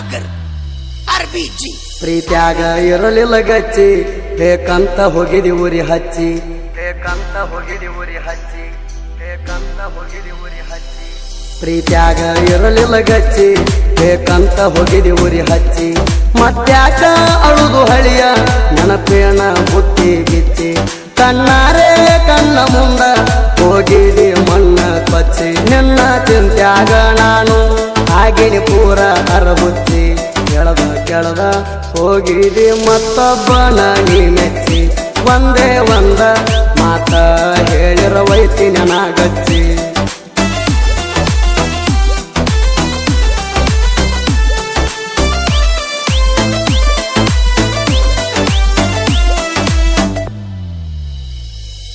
ಸಾಗರ್ ಅರ್ಬಿಜಿ ಪ್ರೀತ್ಯಾಗ ಇರಲಿಲ್ಲ ಗಚ್ಚಿ, ಬೇಕಂತ ಹೋಗಿದಿ ಊರಿ ಹಚ್ಚಿ. ಬೇಕಂತ ಹೋಗಿದಿ ಊರಿ ಹಚ್ಚಿ, ಬೇಕಂತ ಹೋಗಿದಿ ಊರಿ ಹಚ್ಚಿ. ಪ್ರೀತ್ಯಾಗ ಇರಲಿಲ್ಲ ಗಚ್ಚಿ, ಬೇಕಂತ ಹೋಗಿದಿ ಊರಿ ಹಚ್ಚಿ. ಮತ್ತ್ಯಾಕ ಅಳುದು ಹಳಿಯ ನೆನಪೇನ ಬುತ್ತಿ ಗಿಚ್ಚಿ ಕಣ್ಣಾರೆ ಕಣ್ಣ ಮುಂದ ಹೋಗಿದಿ ಮಣ್ಣ ಕೊಚ್ಚಿ. ನಿನ್ನ ಚಿಂತ್ಯಾಗ ನಾನು ಆಗಿನಿ ಪೂರ ಅರಬುಚ್ಚಿ ಕೆಳದ ಹೋಗಿದೆ ಮತ್ತೊಬ್ಬನ ನೀ ಮೆಚ್ಚಿ ಒಂದೇ ಒಂದ ಮಾತ ಹೇಳಿರವೈತಿ ನನಗಚ್ಚಿ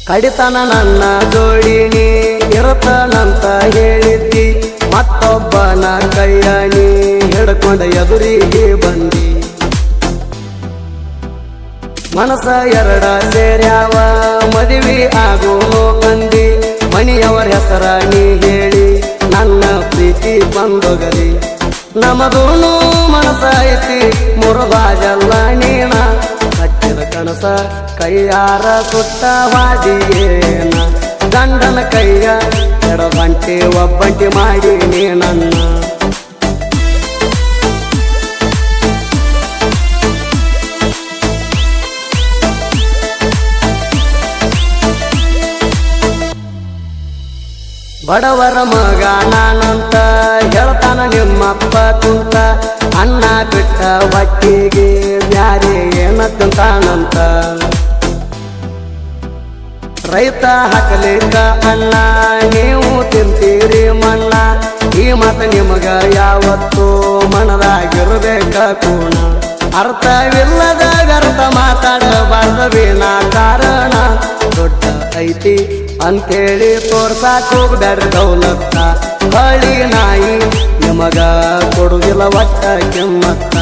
ಕಡಿತನ ನನ್ನ ಜೋಡಿನಿ, ಇರತನಂತ ಹೇಳಿದ್ದಿ, ಮತ್ತೊಬ್ಬನ ಕೈಯ ನೀ ಹಿಡ್ಕೊಂಡ ಎದುರಿಗೆ ಬಂದಿ. ಮನಸ ಎರಡ ಸೇರ್ಯಾವ, ಮದುವೆ ಆಗೋ ಕಂದಿ. ಮನೆಯವರ ಹೆಸರ ನೀ ಹೇಳಿ, ನನ್ನ ಪ್ರೀತಿ ಬಂದೊಗಲಿ. ನಮದೂನು ಮನಸ ಐತಿ ಮುರುಬಾಜಲ್ಲ ನೀಣ ಕಟ್ಟಿದ ಕನಸ ಕೈಯಾರ ಸುಟ್ಟ ವಾದಿಯೇನ. ಗಂಡನ ಕೈಯ ಎಡಬಂಟಿ ಒಬ್ಬಂಟಿ ಮಾಡಿ ನೀ ನನ್ನ ಬಡವರ ಮಗ ನಾನಂತ ಹೇಳ್ತಾನ ನಿಮ್ಮಪ್ಪ ಕುಂತ ಅನ್ನ ಬಿಟ್ಟ ಬಟ್ಟಿಗೆ ಬ್ಯಾರೆ ಏನ ರೈತ ಹಾಕಲಿಕ್ಕ ಅನ್ನ, ನೀವು ತಿಂತೀರಿ ಮಣ್ಣ. ಈ ಮತ ನಿಮಗ ಯಾವತ್ತು ಮನದಾಗಿರ್ಬೇಕ ಕೂಣ ಅರ್ಥವಿಲ್ಲದ ವ್ಯರ್ಥ ಮಾತಾಡಬಾರ್ದವೇನ ವಿನಾಕಾರ ಐತಿ ಅಂತೇಳಿ ತೋರ್ಸಾಕ್ ಹೋಗ್ಬೇಡ್ರಿ ದೌಲತ್ತ. ಹಳಿ ನಾಯಿ ನಿಮಗ ಕೊಡುಗಿಲ್ಲ ಒಟ್ಟ ಕೆಮ್ಮತ್ತ.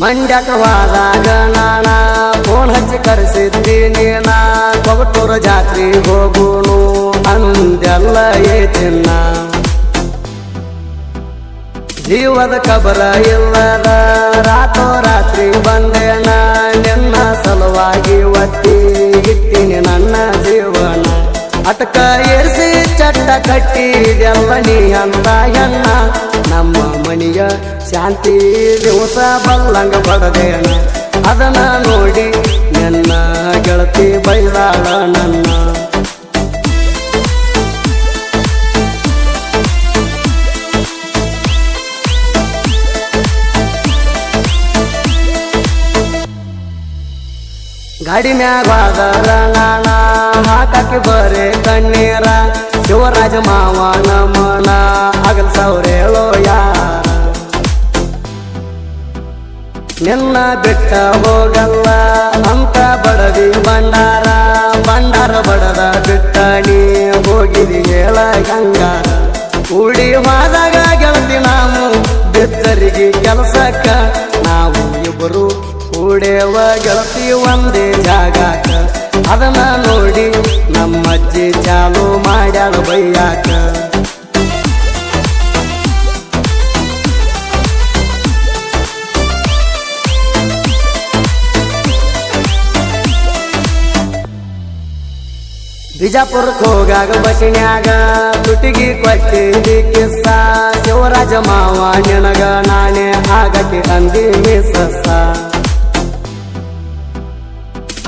ಮಂಡ್ಯಕವಾದಾಗ ನಾನ ಫೋನ್ ಹಚ್ಚಿ ಕರೆಸಿದ್ದೀನಿ ನಾ ಕೊಗಟೂರ ಜಾತ್ರೆ ಹೋಗುನು ಅಂದೆಲ್ಲ ಏ ಚಿನ್ನ ಜೀವದ ಕಬರ ಇಲ್ಲದ ರಾತೋ ರಾತ್ರಿ ಬಂದೇನ ನಿನ್ನ ಸಲುವಾಗಿ ಒತ್ತಿ ಇಟ್ಟಿನಿ ನನ್ನ ಜೀವನ. ಅಟಕ ಏರಿಸಿ ಚಟ್ಟ ಕಟ್ಟಿದೆಲ್ಲ ನೀ ಅಂತ ಹೆಣ್ಣ. ನಮ್ಮ ಮನೆಯ ಶಾಂತಿ ದಿವಸ ಬಲ್ಲಂಗ ಬಡದೇಣ ಅದನ್ನ ನೋಡಿ ನನ್ನ ಗೆಳತಿ ಬೈದಾಳ ನನ್ನ. ಗಾಡಿ ಮ್ಯಾಗ ಹಾಕಕ್ಕೆ ಬರೇ ಕಣ್ಣೀರ. ಶಿವರಾಜ ಮಾವ ನಮನ ಅಗಲ್ ಸೌರೇಳೋ ಯಾರ ನಿನ್ನ ಬಿಟ್ಟ ಹೋಗಲ್ಲ, ಅಂತ ಬಡದಿ ಬಂಡಾರ ಬಂಡಾರ ಬಡದ ಬಿಟ್ಟ ನೀ ಹೋಗಿದಿ ಹೇಳ ಗಂಗಾರ. ಕೂಡಿ ಹೋದಾಗ ಗೆಳತಿ ನಾವು, ಬಿದ್ದರಿಗೆ ಕೆಲಸಕ್ಕ ನಾವು ಇಬ್ಬರು ಕೂಡೇವ ಗೆಳತಿ ಒಂದೇ ಜಾಗಾಕ. ಅದನ್ನ ನೋಡಿ ನಮ್ಮಜ್ಜಿ ಚಾಲು ಮಾಡ್ಯಾಳ ಬೈಯಾಕ. ಬಿಜಾಪುರಕ್ಕೆ ಹೋಗಾಗ ಬಸಿನ್ಯಾಗ ತುಟಿಗಿ ಕೊಟ್ಟಿದ್ದಿ ಕಿಸ್ಸ. ಶಿವರಾಜ ಮಾವ ನಿನಗ ನಾನೇ ಆಗಕ್ಕೆ ಅಂದಿ ಮಿಸಸ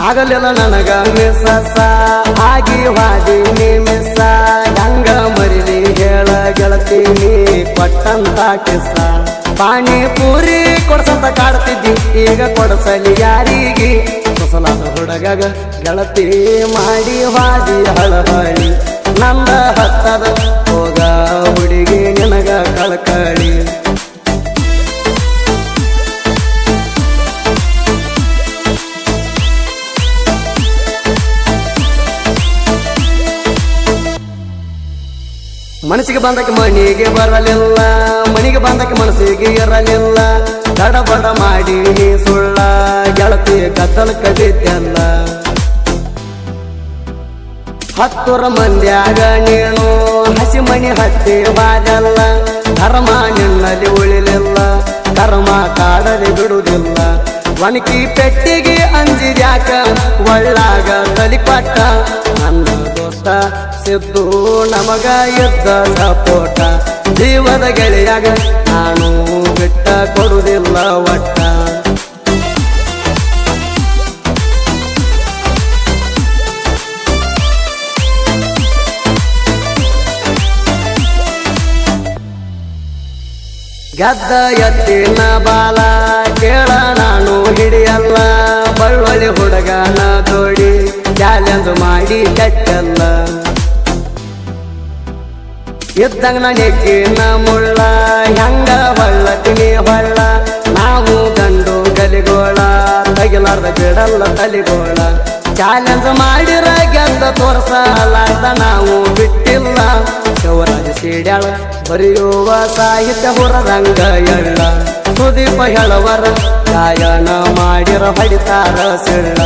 ಆಗಲಿಲ್ಲ ನನಗ. ಮಿಸಸ ಆಗಿ ವಾದಿ ನೀ ಮಿಸ್ಸ. ಗಂಗ ಮರಿಲಿ ಹೇಳ ಗೆಳತಿ ನೀ ಕೊಟ್ಟಂತ ಪಾನಿ ಪೂರಿ ಕೊಡ್ಸಂತ ಕಾಡ್ತಿದ್ದಿ ಈಗ ಕೊಡಸಲಿ ಯಾರಿಗೆ? ಸೊಸಲಾದ ಹುಡುಗಗ ಗೆಳತಿ ಮಾಡಿ ವಾದಿ ಹಳಹಳಿ ನಂದ ಹತ್ತದ ಹೋಗ ಹುಡುಗಿ ನಿನಗ ಕಳಕಳಿ. ಮನಸ್ಸಿಗೆ ಬಂದಕ್ಕೆ ಮನೆಗೆ ಬರಲಿಲ್ಲ ಮನೆಗೆ ಬಂದಕ್ಕೆ ಮನಸ್ಸಿಗೆ ಇರಲಿಲ್ಲ. ಗಡಬಡ ಮಾಡಿ ನೀ ಸುಳ್ಳ, ಗೆಳತಿ ಕತ್ತಲು ಬಿದ್ದಲ್ಲ ಹತ್ತುರ ಮಂದ್ಯಾಗ ನೀನು ಹಸಿ ಮಣಿ ಹತ್ತಿ ಬಾದಲ್ಲ. ಧರ್ಮ ನಿನ್ನಲ್ಲಿ ಉಳಿಲಿಲ್ಲ, ಧರ್ಮ ಕಾಡಲಿ ಬಿಡುವುದಿಲ್ಲ. ಒಣಕಿ ಪೆಟ್ಟಿಗೆ ಅಂಜಿದ್ಯಾಕ ಒಳ್ಳಾಗ ತಲಿಪಟ್ಟ ನನ್ನ ದೋಸ್ತ ಸಿದ್ದು ನಮಗ ಯುದ್ಧ ಸಪೋಟ ಜೀವದ ಗೆಳೆಯಾಗ ನಾನು ಬಿಟ್ಟ ಕೊಡುವುದಿಲ್ಲ ಒಟ್ಟ. ಗದ್ದ ಎತ್ತಿನ ಬಾಲ ಕೇಳ ಕೆಟ್ಟಲ್ಲ ಇದ್ದಂಗ ನನಗಿನ ಮುಳ್ಳ, ಹೆಂಗ ಹೊಳ್ಳತಿನಿ ಬಳ್ಳ ನಾವು ಗಂಡು ಗಲಿಗೋಳ, ತಗಿಲಾರ್ದ ಬಿಡಲ್ಲ ತಲಿಗೋಳ. ಚಾಲೆಂಜ್ ಮಾಡಿರ ಗೆದ್ದ ತೋರ್ಸಲಾರ್ದ ನಾವು ಬಿಟ್ಟಿಲ್ಲ. ಶಿವರಾಜ ಸೀಡ್ಯಾಳ, ಬರೆಯುವ ಸಾಹಿತ್ಯ ಹೊರದಂಗ ಎಳ್ಳ ಸುದೀಪ ಹೇಳವರ, ಗಾಯನ ಮಾಡಿರ ಹೊಡಿತಾರ ಸಿಳ್ಳ.